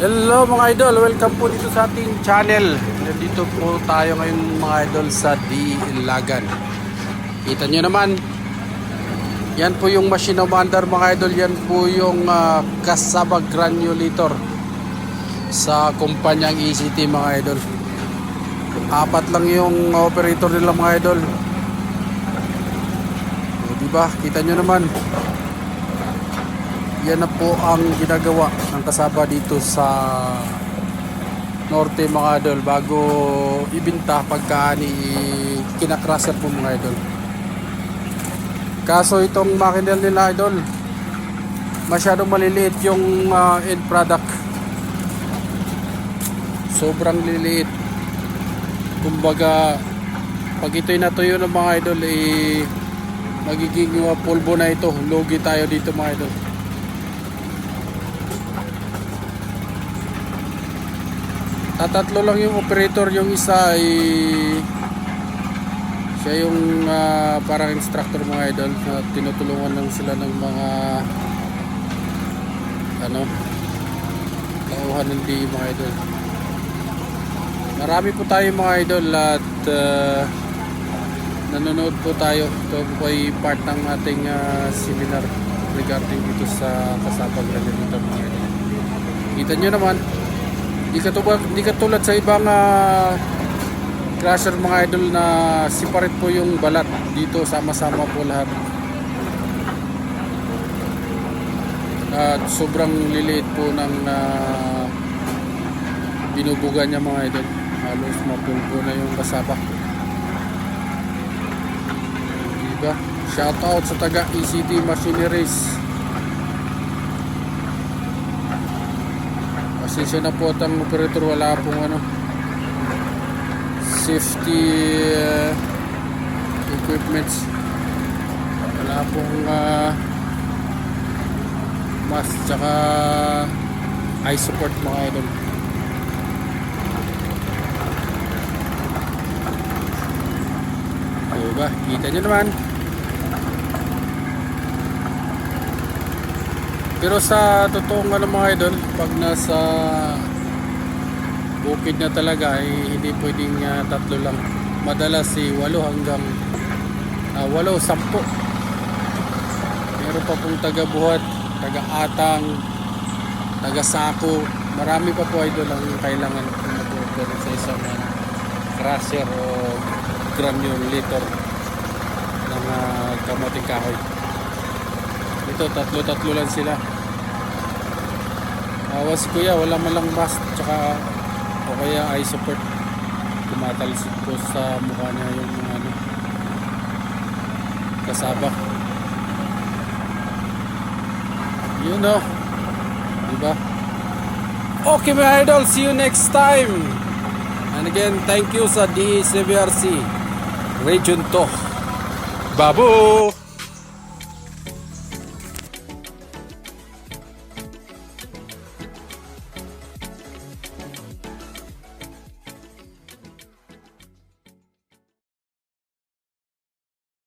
Hello mga idol, welcome po dito sa ating channel. Nandito po tayo ngayon mga idol sa D. Ilagan. Kita nyo naman, yan po yung machine of under mga idol. Yan po yung uh, kasaba granulator sa kumpanyang ECT mga idol. Apat lang yung operator nila mga idol. O, diba? Kita nyo naman yan na po ang ginagawa ng kasaba dito sa norte mga idol bago ibinta pagka ni kinakraser po mga idol. Kaso itong makinel nila idol masyadong maliliit yung ah, end product. Sobrang liliit. Kumbaga pag ito'y natuyo ng mga idol eh magiging uh, pulbo na ito. Lugi tayo dito mga idol tatatlo lang yung operator yung isa ay siya yung ah, parang instructor mga idol. Na tinutulungan lang sila ng mga ano tauhan ng di mga idol. Marami po tayo mga idol at ah, nanonood po tayo. Ito po ay part ng ating ah, seminar regarding dito sa kasapag dito mga idol. Kita nyo naman Di katulad, di katulad sa ibang ah, crusher mga idol na separate po yung balat. Dito sama-sama po lahat. At sobrang liliit po ng ah, binubuga niya mga idol. Halos mapulpo na yung kasaba. Diba? Shout out sa taga ECT Machineries. Pasensya na po at ang operator wala pong ano safety uh, equipments. Wala pong uh, mask tsaka eye support mga idol. Diba kita nyo naman Pero sa totoong ano mga idol, pag nasa bukid na talaga ay hindi pwedeng ah, tatlo lang. Madalas si walo hanggang uh, walo, sampo. Meron pa pong taga buhat, taga atang, taga sako. Marami pa po idol ang kailangan kung mag sa isang uh, crusher o granulator ng uh, kamoting kahoy. Ito, tatlo-tatlo lang sila. Awa si kuya, wala man lang mask tsaka o kaya eye support. Tumatalsik po sa mukha niya yung ano, kasaba. Yun o. Diba? Okay mga idol, see you next time. And again, thank you sa DCBRC Region 2. Babu!